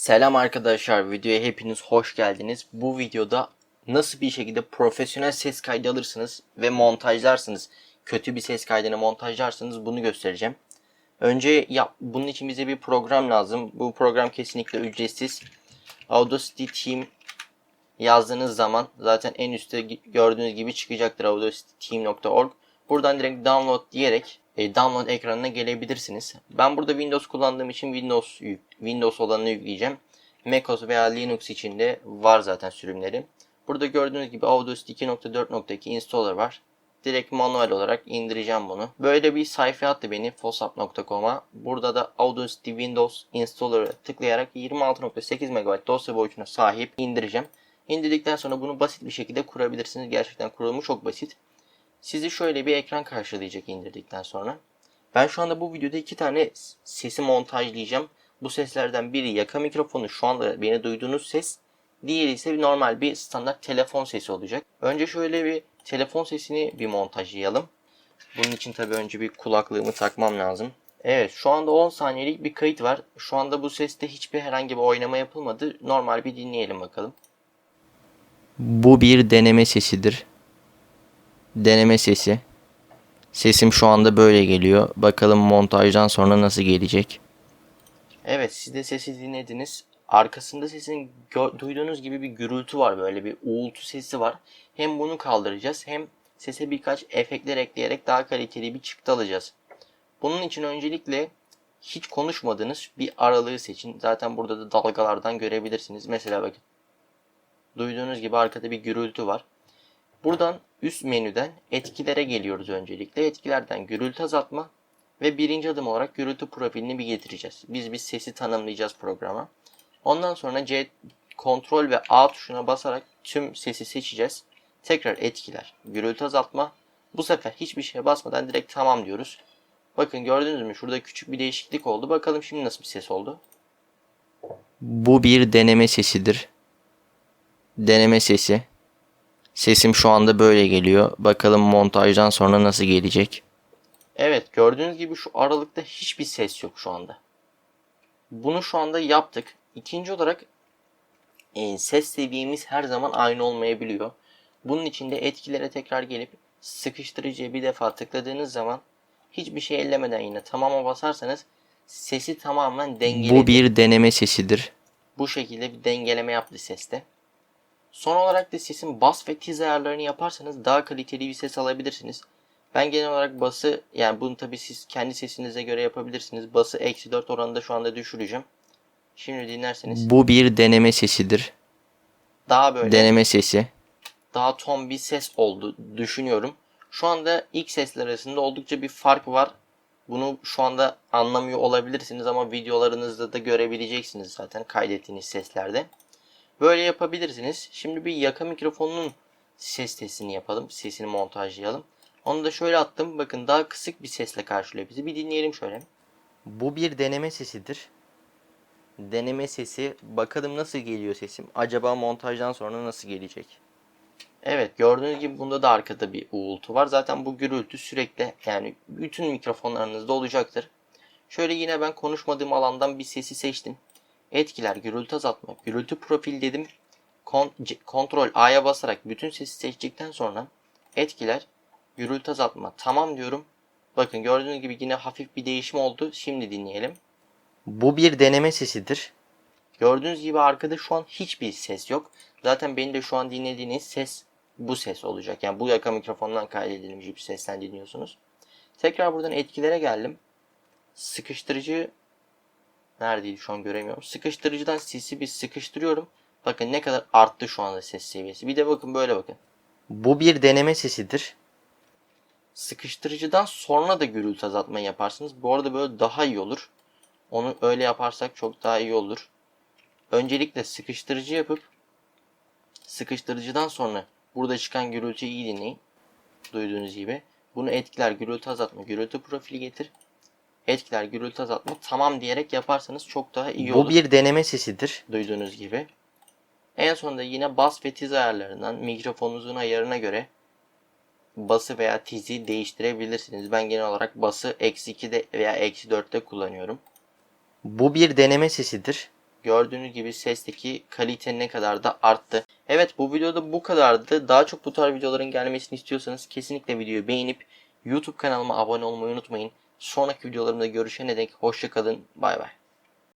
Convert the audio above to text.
Selam arkadaşlar, videoya hepiniz hoş geldiniz. Bu videoda nasıl bir şekilde profesyonel ses kaydı alırsınız ve montajlarsınız. Kötü bir ses kaydını montajlarsınız bunu göstereceğim. Önce ya, bunun için bize bir program lazım. Bu program kesinlikle ücretsiz. Audacity Team yazdığınız zaman zaten en üstte gördüğünüz gibi çıkacaktır audacityteam.org. Buradan direkt download diyerek e, download ekranına gelebilirsiniz. Ben burada Windows kullandığım için Windows yük, Windows olanını yükleyeceğim. MacOS veya Linux için de var zaten sürümleri. Burada gördüğünüz gibi Audacity 2.4.2 installer var. Direkt manuel olarak indireceğim bunu. Böyle bir sayfa attı beni fosap.com'a. Burada da Audacity Windows Installer'ı tıklayarak 26.8 MB dosya boyutuna sahip indireceğim. İndirdikten sonra bunu basit bir şekilde kurabilirsiniz. Gerçekten kurulumu çok basit. Sizi şöyle bir ekran karşılayacak indirdikten sonra. Ben şu anda bu videoda iki tane sesi montajlayacağım. Bu seslerden biri yaka mikrofonu şu anda beni duyduğunuz ses. Diğeri ise normal bir standart telefon sesi olacak. Önce şöyle bir telefon sesini bir montajlayalım. Bunun için tabii önce bir kulaklığımı takmam lazım. Evet şu anda 10 saniyelik bir kayıt var. Şu anda bu seste hiçbir herhangi bir oynama yapılmadı. Normal bir dinleyelim bakalım. Bu bir deneme sesidir. Deneme sesi. Sesim şu anda böyle geliyor. Bakalım montajdan sonra nasıl gelecek. Evet siz de sesi dinlediniz. Arkasında sesin duyduğunuz gibi bir gürültü var böyle bir uğultu sesi var. Hem bunu kaldıracağız hem sese birkaç efektler ekleyerek daha kaliteli bir çıktı alacağız. Bunun için öncelikle hiç konuşmadığınız bir aralığı seçin. Zaten burada da dalgalardan görebilirsiniz. Mesela bakın. Duyduğunuz gibi arkada bir gürültü var. Buradan üst menüden etkilere geliyoruz öncelikle. Etkilerden gürültü azaltma ve birinci adım olarak gürültü profilini bir getireceğiz. Biz bir sesi tanımlayacağız programa. Ondan sonra C kontrol ve A tuşuna basarak tüm sesi seçeceğiz. Tekrar etkiler, gürültü azaltma. Bu sefer hiçbir şeye basmadan direkt tamam diyoruz. Bakın gördünüz mü şurada küçük bir değişiklik oldu. Bakalım şimdi nasıl bir ses oldu. Bu bir deneme sesidir. Deneme sesi. Sesim şu anda böyle geliyor. Bakalım montajdan sonra nasıl gelecek. Evet gördüğünüz gibi şu aralıkta hiçbir ses yok şu anda. Bunu şu anda yaptık. İkinci olarak e, ses seviyemiz her zaman aynı olmayabiliyor. Bunun için de etkilere tekrar gelip sıkıştırıcıya bir defa tıkladığınız zaman hiçbir şey ellemeden yine tamama basarsanız sesi tamamen dengeledi. Bu bir deneme sesidir. Bu şekilde bir dengeleme yaptı seste. Son olarak da sesin bas ve tiz ayarlarını yaparsanız daha kaliteli bir ses alabilirsiniz. Ben genel olarak bası yani bunu tabi siz kendi sesinize göre yapabilirsiniz. Bası eksi 4 oranında şu anda düşüreceğim. Şimdi dinlerseniz. Bu bir deneme sesidir. Daha böyle. Deneme sesi. Daha ton bir ses oldu düşünüyorum. Şu anda ilk sesler arasında oldukça bir fark var. Bunu şu anda anlamıyor olabilirsiniz ama videolarınızda da görebileceksiniz zaten kaydettiğiniz seslerde. Böyle yapabilirsiniz. Şimdi bir yaka mikrofonunun ses testini yapalım. Sesini montajlayalım. Onu da şöyle attım. Bakın daha kısık bir sesle karşılıyor bizi. Bir dinleyelim şöyle. Bu bir deneme sesidir. Deneme sesi. Bakalım nasıl geliyor sesim. Acaba montajdan sonra nasıl gelecek? Evet gördüğünüz gibi bunda da arkada bir uğultu var. Zaten bu gürültü sürekli yani bütün mikrofonlarınızda olacaktır. Şöyle yine ben konuşmadığım alandan bir sesi seçtim. Etkiler, gürültü azaltma, gürültü profil dedim. Kontrol A'ya basarak bütün sesi seçtikten sonra etkiler, gürültü azaltma tamam diyorum. Bakın gördüğünüz gibi yine hafif bir değişim oldu. Şimdi dinleyelim. Bu bir deneme sesidir. Gördüğünüz gibi arkada şu an hiçbir ses yok. Zaten benim de şu an dinlediğiniz ses bu ses olacak. Yani bu yaka mikrofondan kaydedilmiş bir sesten dinliyorsunuz. Tekrar buradan etkilere geldim. Sıkıştırıcı neredeydi şu an göremiyorum. Sıkıştırıcıdan sesi bir sıkıştırıyorum. Bakın ne kadar arttı şu anda ses seviyesi. Bir de bakın böyle bakın. Bu bir deneme sesidir. Sıkıştırıcıdan sonra da gürültü azaltmayı yaparsınız. Bu arada böyle daha iyi olur. Onu öyle yaparsak çok daha iyi olur. Öncelikle sıkıştırıcı yapıp sıkıştırıcıdan sonra burada çıkan gürültüyü iyi dinleyin. Duyduğunuz gibi. Bunu etkiler gürültü azaltma, gürültü profili getir. Etkiler gürültü azaltma tamam diyerek yaparsanız çok daha iyi olur. Bu bir deneme sesidir. Duyduğunuz gibi. En sonunda yine bas ve tiz ayarlarından mikrofonunuzun ayarına göre bası veya tizi değiştirebilirsiniz. Ben genel olarak bası eksi 2'de veya eksi 4'te kullanıyorum. Bu bir deneme sesidir. Gördüğünüz gibi sesteki kalite ne kadar da arttı. Evet bu videoda bu kadardı. Daha çok bu tarz videoların gelmesini istiyorsanız kesinlikle videoyu beğenip YouTube kanalıma abone olmayı unutmayın. Sonraki videolarımda görüşene dek hoşçakalın. Bay bay.